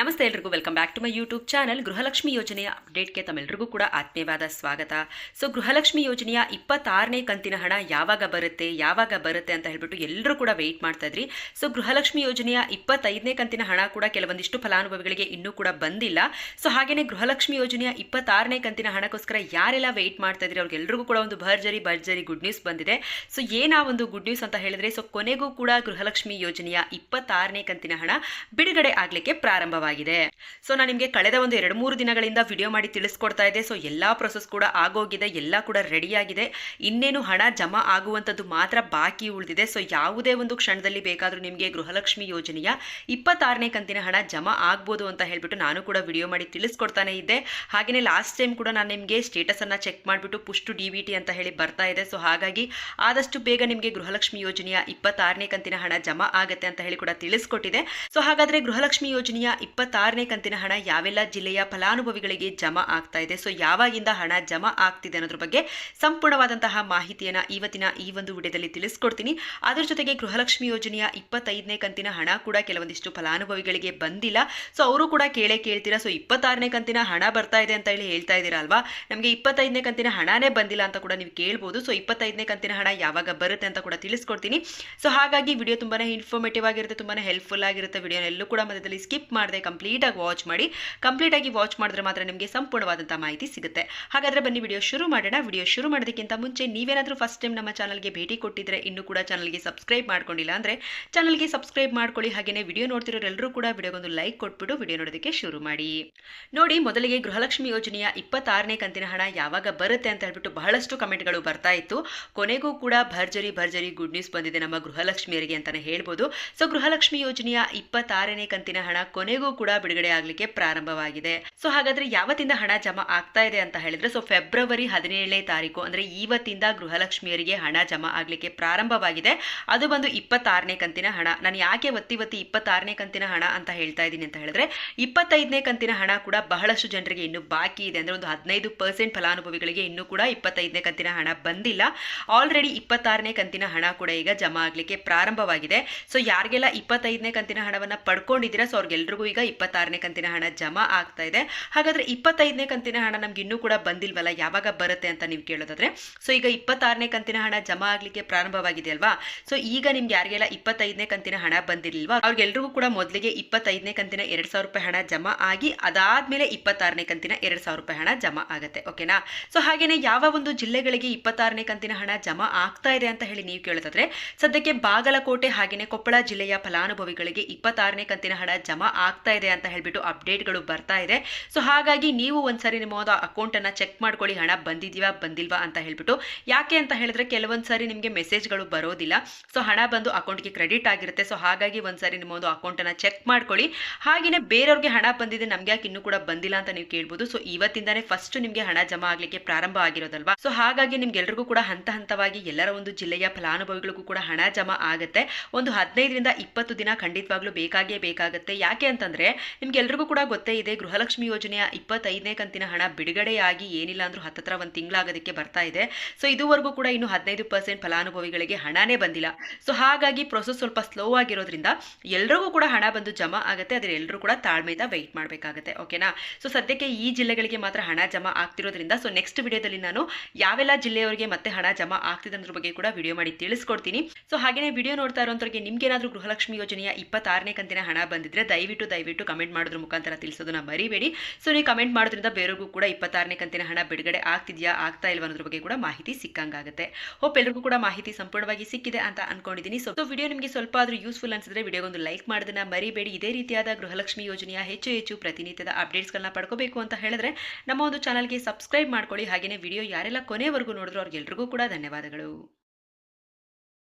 ನಮಸ್ತೆ ಎಲ್ರಿಗೂ welcome back to my YouTube channel Gruhalakshmi ಯೋಜನೆಯ ಅಪ್ಡೇಟ್ಗೆ ತಮ್ಮೆಲ್ಲರಿಗೂ ಕೂಡ ಆತ್ಮೀಯವಾದ ಸ್ವಾಗತ. ಸೊ ಗೃಹಲಕ್ಷ್ಮಿ ಯೋಜನೆಯ ಇಪ್ಪತ್ತಾರನೇ ಕಂತಿನ ಹಣ ಯಾವಾಗ ಬರುತ್ತೆ ಯಾವಾಗ ಬರುತ್ತೆ ಅಂತ ಹೇಳ್ಬಿಟ್ಟು ಎಲ್ಲರೂ ಕೂಡ ವೆಯ್ಟ್ ಮಾಡ್ತಾ ಇದ್ರಿ. ಸೊ ಗೃಹಲಕ್ಷ್ಮಿ ಯೋಜನೆಯ ಇಪ್ಪತ್ತೈದನೇ ಕಂತಿನ ಹಣ ಕೂಡ ಕೆಲವೊಂದಿಷ್ಟು ಫಲಾನುಭವಿಗಳಿಗೆ ಇನ್ನೂ ಕೂಡ ಬಂದಿಲ್ಲ. ಸೊ ಹಾಗೆಯೇ ಗೃಹಲಕ್ಷ್ಮಿ ಯೋಜನೆಯ ಇಪ್ಪತ್ತಾರನೇ ಕಂತಿನ ಹಣಕ್ಕೋಸ್ಕರ ಯಾರೆಲ್ಲ ವೆಯ್ಟ್ ಮಾಡ್ತಾ ಇದ್ರಿ, ಅವ್ರಿಗೆಲ್ರಿಗೂ ಕೂಡ ಒಂದು ಭರ್ಜರಿ ಭರ್ಜರಿ ಗುಡ್ ನ್ಯೂಸ್ ಬಂದಿದೆ. ಸೊ ಏನಾ ಒಂದು ಗುಡ್ ನ್ಯೂಸ್ ಅಂತ ಹೇಳಿದ್ರೆ ಸೊ ಕೊನೆಗೂ ಕೂಡ ಗೃಹಲಕ್ಷ್ಮಿ ಯೋಜನೆಯ ಇಪ್ಪತ್ತಾರನೇ ಕಂತಿನ ಹಣ ಬಿಡುಗಡೆ ಆಗಲಿಕ್ಕೆ ಪ್ರಾರಂಭವಾಗಿದೆ. ಸೊ ನಾನು ನಿಮಗೆ ಕಳೆದ ಒಂದು ಎರಡು ಮೂರು ದಿನಗಳಿಂದ ವಿಡಿಯೋ ಮಾಡಿ ತಿಳಿಸ್ಕೊಡ್ತಾ ಇದ್ದೆ. ಸೊ ಎಲ್ಲ ಪ್ರೊಸೆಸ್ ಕೂಡ ಆಗೋಗಿದೆ. ಎಲ್ಲ ಕೂಡ ರೆಡಿಯಾಗಿದೆ ಇನ್ನೇನು ಹಣ ಜಮಾ ಆಗುವಂಥದ್ದು ಮಾತ್ರ ಬಾಕಿ ಉಳಿದಿದೆ. ಸೊ ಯಾವುದೇ ಒಂದು ಕ್ಷಣದಲ್ಲಿ ಬೇಕಾದರೂ ನಿಮಗೆ ಗೃಹಲಕ್ಷ್ಮಿ ಯೋಜನೆಯ ಇಪ್ಪತ್ತಾರನೇ ಕಂತಿನ ಹಣ ಜಮಾ ಆಗ್ಬೋದು ಅಂತ ಹೇಳಿಬಿಟ್ಟು ನಾನು ಕೂಡ ವಿಡಿಯೋ ಮಾಡಿ ತಿಳಿಸ್ಕೊಡ್ತಾನೆ ಇದ್ದೆ. ಹಾಗೆಯೇ ಲಾಸ್ಟ್ ಟೈಮ್ ಕೂಡ ನಾನು ನಿಮಗೆ ಸ್ಟೇಟಸನ್ನು ಚೆಕ್ ಮಾಡಿಬಿಟ್ಟು ಪುಷ್ಟು ಡಿ ವಿ ಟಿ ಅಂತ ಹೇಳಿ ಬರ್ತಾ ಇದೆ ಸೊ ಹಾಗಾಗಿ ಆದಷ್ಟು ಬೇಗ ನಿಮಗೆ ಗೃಹಲಕ್ಷ್ಮಿ ಯೋಜನೆಯ ಇಪ್ಪತ್ತಾರನೇ ಕಂತಿನ ಹಣ ಜಮಾ ಆಗುತ್ತೆ ಅಂತ ಹೇಳಿ ಕೂಡ ತಿಳಿಸ್ಕೊಟ್ಟಿದೆ. ಸೊ ಹಾಗಾದರೆ ಗೃಹಲಕ್ಷ್ಮಿ ಯೋಜನೆಯ ಇಪ್ಪತ್ತಾರನೇ ಕಂತಿನ ಹಣ ಯಾವೆಲ್ಲ ಜಿಲ್ಲೆಯ ಫಲಾನುಭವಿಗಳಿಗೆ ಜಮಾ ಆಗ್ತಾ ಇದೆ? ಸೊ ಯಾವಾಗಿಂದ ಹಣ ಜಮಾ ಆಗ್ತಿದೆ ಅನ್ನೋದ್ರ ಬಗ್ಗೆ ಸಂಪೂರ್ಣವಾದಂತಹ ಮಾಹಿತಿಯನ್ನು ಇವತ್ತಿನ ಈ ಒಂದು ವಿಡಿಯೋದಲ್ಲಿ ತಿಳಿಸ್ಕೊಡ್ತೀನಿ. ಅದರ ಜೊತೆಗೆ ಗೃಹಲಕ್ಷ್ಮಿ ಯೋಜನೆಯ ಇಪ್ಪತ್ತೈದನೇ ಕಂತಿನ ಹಣ ಕೂಡ ಕೆಲವೊಂದಿಷ್ಟು ಫಲಾನುಭವಿಗಳಿಗೆ ಬಂದಿಲ್ಲ. ಸೊ ಅವರು ಕೂಡ ಕೇಳೇ ಕೇಳ್ತೀರಾ? ಸೊ ಇಪ್ಪತ್ತಾರನೇ ಕಂತಿನ ಹಣ ಬರ್ತಾ ಇದೆ ಅಂತ ಹೇಳಿ ಹೇಳ್ತಾ ಇದ್ದೀರಾ ಅಲ್ವಾ? ನಮಗೆ ಇಪ್ಪತ್ತೈದನೇ ಕಂತಿನ ಹಣನೇ ಬಂದಿಲ್ಲ ಅಂತ ಕೂಡ ನೀವು ಕೇಳ್ಬೋದು. ಸೊ ಇಪ್ಪತ್ತೈದನೇ ಕಂತಿನ ಹಣ ಯಾವಾಗ ಬರುತ್ತೆ ಅಂತ ಕೂಡ ತಿಳಿಸ್ಕೊಡ್ತೀನಿ. ಸೊ ಹಾಗಾಗಿ ವಿಡಿಯೋ ತುಂಬಾ ಇನ್ಫಾರ್ಮೇಟಿವ್ ಆಗಿರುತ್ತೆ ತುಂಬಾ ಹೆಲ್ಪ್ಫುಲ್ ಆಗಿರುತ್ತೆ. ವಿಡಿಯೋ ಎಲ್ಲೂ ಕೂಡ ಮಧ್ಯದಲ್ಲಿ ಸ್ಕಿಪ್ ಮಾಡದೆ ಕಂಪ್ಲೀಟ್ ಆಗಿ ವಾಚ್ ಮಾಡಿ ಕಂಪ್ಲೀಟ್ ಆಗಿ ವಾಚ್ ಮಾಡಿದ್ರೆ ಮಾತ್ರ ನಿಮಗೆ ಸಂಪೂರ್ಣವಾದಂತಹ ಮಾಹಿತಿ ಸಿಗುತ್ತೆ. ಹಾಗಾದ್ರೆ ಬನ್ನಿ ವಿಡಿಯೋ ಶುರು ಮಾಡೋಣ. ವಿಡಿಯೋ ಶುರು ಮಾಡೋದಕ್ಕಿಂತ ಮುಂಚೆ ನೀವೇನಾದರೂ ಫಸ್ಟ್ ಟೈಮ್ ನಮ್ಮ ಚಾನಲ್ಗೆ ಭೇಟಿ ಕೊಟ್ಟಿದ್ರೆ ಇನ್ನೂ ಕೂಡ ಚಾನಲ್ಗೆ ಸಬ್ಸ್ಕ್ರೈಬ್ ಮಾಡ್ಕೊಂಡಿಲ್ಲ ಅಂದ್ರೆ ಚಾನಲ್ಗೆ ಸಬ್ಸ್ಕ್ರೈಬ್ ಮಾಡ್ಕೊಳ್ಳಿ. ಹಾಗೆಯೇ ವಿಡಿಯೋ ನೋಡ್ತಿರೋರೆಲ್ಲರೂ ಕೂಡ ವಿಡಿಯೋಗೊಂದು ಲೈಕ್ ಕೊಟ್ಬಿಟ್ಟು ವಿಡಿಯೋ ನೋಡೋದಕ್ಕೆ ಶುರು ಮಾಡಿ. ನೋಡಿ, ಮೊದಲಿಗೆ ಗೃಹಲಕ್ಷ್ಮಿ ಯೋಜನೆಯ ಇಪ್ಪತ್ತಾರನೇ ಕಂತಿನ ಹಣ ಯಾವಾಗ ಬರುತ್ತೆ ಅಂತ ಹೇಳ್ಬಿಟ್ಟು ಬಹಳಷ್ಟು ಕಮೆಂಟ್ಗಳು ಬರ್ತಾ ಇತ್ತು. ಕೊನೆಗೂ ಕೂಡ ಭರ್ಜರಿ ಭರ್ಜರಿ ಗುಡ್ ನ್ಯೂಸ್ ಬಂದಿದೆ ನಮ್ಮ ಗೃಹಲಕ್ಷ್ಮಿಯರಿಗೆ ಅಂತಾನೆ ಹೇಳ್ಬೋದು. ಸೊ ಗೃಹಲಕ್ಷ್ಮಿ ಯೋಜನೆಯ ಇಪ್ಪತ್ತಾರನೇ ಕಂತಿನ ಹಣ ಕೊನೆಗೂ ಕೂಡ ಬಿಡುಗಡೆ ಆಗ್ಲಿಕ್ಕೆ ಪ್ರಾರಂಭವಾಗಿದೆ. ಸೊ ಹಾಗಾದ್ರೆ ಯಾವತ್ತಿಂದ ಹಣ ಜಮಾ ಆಗ್ತಾ ಇದೆ ಅಂತ ಹೇಳಿದ್ರೆ ಸೊ ಫೆಬ್ರವರಿ ಹದಿನೇಳನೇ ತಾರೀಕು, ಅಂದ್ರೆ ಇವತ್ತಿಂದ ಗೃಹಲಕ್ಷ್ಮಿಯರಿಗೆ ಹಣ ಜಮಾ ಆಗ್ಲಿಕ್ಕೆ ಪ್ರಾರಂಭವಾಗಿದೆ. ಅದು ಬಂದು ಇಪ್ಪತ್ತಾರನೇ ಕಂತಿನ ಹಣ. ನಾನು ಯಾಕೆ ಒತ್ತಿ ಒತ್ತಿ ಇಪ್ಪತ್ತಾರನೇ ಕಂತಿನ ಹಣ ಅಂತ ಹೇಳ್ತಾ ಇದ್ದೀನಿ ಅಂತ ಹೇಳಿದ್ರೆ, ಇಪ್ಪತ್ತೈದನೇ ಕಂತಿನ ಹಣ ಕೂಡ ಬಹಳಷ್ಟು ಜನರಿಗೆ ಇನ್ನು ಬಾಕಿ ಇದೆ. ಅಂದ್ರೆ ಒಂದು ಹದಿನೈದು ಪರ್ಸೆಂಟ್ ಫಲಾನುಭವಿಗಳಿಗೆ ಇನ್ನೂ ಕೂಡ ಇಪ್ಪತ್ತೈದನೇ ಕಂತಿನ ಹಣ ಬಂದಿಲ್ಲ. ಆಲ್ರೆಡಿ ಇಪ್ಪತ್ತಾರನೇ ಕಂತಿನ ಹಣ ಕೂಡ ಈಗ ಜಮಾ ಆಗ್ಲಿಕ್ಕೆ ಪ್ರಾರಂಭವಾಗಿದೆ. ಸೊ ಯಾರಿಗೆಲ್ಲ ಇಪ್ಪತ್ತೈದನೇ ಕಂತಿನ ಹಣವನ್ನ ಪಡ್ಕೊಂಡಿದ್ದೀರಾ ಸೊ ಅವ್ರಿಗೆಲ್ರಿಗೂ ಈಗ ಇಪ್ಪತ್ತಾರನೇ ಕಂತಿನ ಹಣ ಜಮಾ ಆಗ್ತಾ ಇದೆ. ಹಾಗಾದ್ರೆ ಇಪ್ಪತ್ತೈದನೇ ಕಂತಿನ ಹಣ ನಮ್ಗೆ ಇನ್ನೂ ಕೂಡ ಬಂದಿಲ್ವಲ್ಲ, ಯಾವಾಗ ಬರುತ್ತೆ ಅಂತ ನೀವು ಕೇಳೋದಾದ್ರೆ? ಸೊ ಈಗ ಇಪ್ಪತ್ತಾರನೇ ಕಂತಿನ ಹಣ ಜಮಾ ಆಗ್ಲಿಕ್ಕೆ ಪ್ರಾರಂಭವಾಗಿದೆ ಅಲ್ವಾ? ಸೊ ಈಗ ನಿಮ್ಗೆ ಯಾರಿಗೆಲ್ಲ ಇಪ್ಪತ್ತೈದನೇ ಕಂತಿನ ಹಣ ಬಂದಿರಲಿಲ್ವಾ, ಅವ್ರಿಗೆಲ್ರಿಗೂ ಕೂಡ ಮೊದಲಿಗೆ ಇಪ್ಪತ್ತೈದನೇ ಕಂತಿನ ಎರಡ್ ಸಾವಿರ ರೂಪಾಯಿ ಹಣ ಜಮಾ ಆಗಿ, ಅದಾದ್ಮೇಲೆ ಇಪ್ಪತ್ತಾರನೇ ಕಂತಿನ ಎರಡ್ ಸಾವಿರ ರೂಪಾಯಿ ಹಣ ಜಮಾ ಆಗುತ್ತೆ, ಓಕೆನಾ? ಸೊ ಹಾಗೇನೆ ಯಾವ ಒಂದು ಜಿಲ್ಲೆಗಳಿಗೆ ಇಪ್ಪತ್ತಾರನೇ ಕಂತಿನ ಹಣ ಜಮಾ ಆಗ್ತಾ ಇದೆ ಅಂತ ಹೇಳಿ ನೀವು ಕೇಳೋದಾದ್ರೆ, ಸದ್ಯಕ್ಕೆ ಬಾಗಲಕೋಟೆ ಹಾಗೇನೆ ಕೊಪ್ಪಳ ಜಿಲ್ಲೆಯ ಫಲಾನುಭವಿಗಳಿಗೆ ಇಪ್ಪತ್ತಾರನೇ ಕಂತಿನ ಹಣ ಜಮಾ ಆಗ್ತಾ ಇದೆ ಅಂತ ಹೇಳ್ಬಿಟ್ಟು ಅಪ್ಡೇಟ್ಗಳು ಬರ್ತಾ ಇದೆ. ಸೊ ಹಾಗಾಗಿ ನೀವು ಒಂದ್ಸರಿ ನಿಮ್ಮ ಒಂದು ಅಕೌಂಟ್ ಅನ್ನ ಚೆಕ್ ಮಾಡ್ಕೊಳ್ಳಿ, ಹಣ ಬಂದಿದೀವಾ ಬಂದಿಲ್ವಾ ಅಂತ ಹೇಳ್ಬಿಟ್ಟು. ಯಾಕೆ ಅಂತ ಹೇಳಿದ್ರೆ ಕೆಲವೊಂದ್ ಸಾರಿ ನಿಮಗೆ ಮೆಸೇಜ್ಗಳು ಬರೋದಿಲ್ಲ. ಸೊ ಹಣ ಬಂದು ಅಕೌಂಟ್ಗೆ ಕ್ರೆಡಿಟ್ ಆಗಿರುತ್ತೆ. ಸೊ ಹಾಗಾಗಿ ಒಂದ್ಸರಿ ನಿಮ್ಮ ಒಂದು ಅಕೌಂಟ್ ಅನ್ನ ಚೆಕ್ ಮಾಡ್ಕೊಳ್ಳಿ. ಹಾಗೆಯೇ ಬೇರೆಯವ್ರಿಗೆ ಹಣ ಬಂದಿದೆ, ನಮ್ಗೆ ಯಾಕೆ ಇನ್ನೂ ಕೂಡ ಬಂದಿಲ್ಲ ಅಂತ ನೀವು ಕೇಳ್ಬೋದು. ಸೊ ಇವತ್ತಿಂದಾನೇ ಫಸ್ಟ್ ನಿಮಗೆ ಹಣ ಜಮಾ ಆಗಲಿಕ್ಕೆ ಪ್ರಾರಂಭ ಆಗಿರೋದಲ್ವಾ? ಸೊ ಹಾಗಾಗಿ ನಿಮ್ಗೆಲ್ರಿಗೂ ಕೂಡ ಹಂತ ಹಂತವಾಗಿ ಎಲ್ಲರ ಒಂದು ಜಿಲ್ಲೆಯ ಫಲಾನುಭವಿಗಳಿಗೂ ಕೂಡ ಹಣ ಜಮಾ ಆಗುತ್ತೆ. ಒಂದು ಹದಿನೈದರಿಂದ ಇಪ್ಪತ್ತು ದಿನ ಖಂಡಿತವಾಗ್ಲೂ ಬೇಕಾಗೇ ಬೇಕಾಗುತ್ತೆ. ಯಾಕೆ ಅಂತಂದ್ರೆ ನಿಮ್ಗೆಲ್ರಿಗೂ ಕೂಡ ಗೊತ್ತೇ ಇದೆ, ಗೃಹಲಕ್ಷ್ಮಿ ಯೋಜನೆಯ ಇಪ್ಪತ್ತೈದನೇ ಕಂತಿನ ಹಣ ಬಿಡುಗಡೆಯಾಗಿ ಏನಿಲ್ಲ ಅಂದ್ರೂ ಹತ್ತತ್ರ ಒಂದು ತಿಂಗಳಾಗೋದಕ್ಕೆ ಬರ್ತಾ ಇದೆ. ಸೊ, ಇದುವರೆಗೂ ಕೂಡ ಇನ್ನು ಹದಿನೈದು ಪರ್ಸೆಂಟ್ ಫಲಾನುಭವಿಗಳಿಗೆ ಹಣನೇ ಬಂದಿಲ್ಲ. ಸೊ, ಹಾಗಾಗಿ ಪ್ರೊಸೆಸ್ ಸ್ವಲ್ಪ ಸ್ಲೋ ಆಗಿರೋದ್ರಿಂದ ಎಲ್ರಿಗೂ ಕೂಡ ಹಣ ಬಂದು ಜಮಾ ಆಗುತ್ತೆ ಅದ್ರ ಎಲ್ಲರೂ ಕೂಡ ತಾಳ್ಮೆಯಿಂದ ವೆಯ್ಟ್ ಮಾಡಬೇಕಾಗುತ್ತೆ ಓಕೆನಾ ಸೊ, ಸದ್ಯಕ್ಕೆ ಈ ಜಿಲ್ಲೆಗಳಿಗೆ ಮಾತ್ರ ಹಣ ಜಮಾ ಆಗ್ತಿರೋದ್ರಿಂದ, ಸೊ ನೆಕ್ಸ್ಟ್ ವಿಡಿಯೋದಲ್ಲಿ ನಾನು ಯಾವೆಲ್ಲ ಜಿಲ್ಲೆಯವರಿಗೆ ಮತ್ತೆ ಹಣ ಜಮಾ ಆಗ್ತಿದೆ ಅನ್ನೋದ್ರ ಬಗ್ಗೆ ಕೂಡ ವಿಡಿಯೋ ಮಾಡಿ ತಿಳಿಸ್ಕೊಡ್ತೀನಿ. ಸೊ, ಹಾಗೇನೇ ವಿಡಿಯೋ ನೋಡ್ತಾ ಇರೋಂಥವ್ರಿಗೆ ನಿಮ್ಗೇನಾದರೂ ಗೃಹಲಕ್ಷ್ಮಿ ಯೋಜನೆಯ ಇಪ್ಪತ್ತಾರನೇ ಕಂತಿನ ಹಣ ಬಂದಿದ್ರೆ ದಯವಿಟ್ಟು ದಯವಿಟ್ಟು ಕಮೆಂಟ್ ಮಾಡೋದ್ರ ಮುಖಾಂತರ ತಿಳಿಸೋದನ್ನ ಮರಿಬೇಡಿ. ಸೊ, ನೀವು ಕಮೆಂಟ್ ಮಾಡೋದ್ರಿಂದ ಬೇರೆಗೂ ಕೂಡ ಇಪ್ಪತ್ತಾರನೇ ಕಂತಿನ ಹಣ ಬಿಡುಗಡೆ ಆಗ್ತಿದೆಯಾ, ಆಗ್ತಾ ಇಲ್ವ ಅನ್ನೋದ್ರ ಬಗ್ಗೆ ಕೂಡ ಮಾಹಿತಿ ಸಿಕ್ಕಂಗಾಗುತ್ತೆ. ಹೋಪ್ ಎಲ್ರಿಗೂ ಕೂಡ ಮಾಹಿತಿ ಸಂಪೂರ್ಣವಾಗಿ ಸಿಕ್ಕಿದೆ ಅಂತ ಅನ್ಕೊಂಡಿದ್ದೀನಿ ಸೊ ವಿಡಿಯೋ ನಿಮಗೆ ಸ್ವಲ್ಪ ಆದರೂ ಯೂಸ್ಫುಲ್ ಅನ್ಸಿದ್ರೆ ವಿಡಿಯೋಗೊಂದು ಲೈಕ್ ಮಾಡೋದನ್ನ ಮರಿಬೇಡಿ. ಇದೇ ರೀತಿಯಾದ ಗೃಹಲಕ್ಷ್ಮಿ ಯೋಜನೆಯ ಹೆಚ್ಚು ಹೆಚ್ಚು ಪ್ರತಿನಿತ್ಯದ ಅಪ್ಡೇಟ್ಸ್ಗಳನ್ನ ಪಡ್ಕೋಬೇಕು ಅಂತ ಹೇಳಿದ್ರೆ ನಮ್ಮ ಒಂದು ಚಾನಲ್ಗೆ ಸಬ್ಸ್ಕ್ರೈಬ್ ಮಾಡ್ಕೊಳ್ಳಿ. ಹಾಗೆಯೇ ವಿಡಿಯೋ ಯಾರೆಲ್ಲ ಕೊನೆವರೆಗೂ ನೋಡಿದ್ರು ಅವ್ರಿಗೆಲ್ರಿಗೂ ಕೂಡ ಧನ್ಯವಾದಗಳು.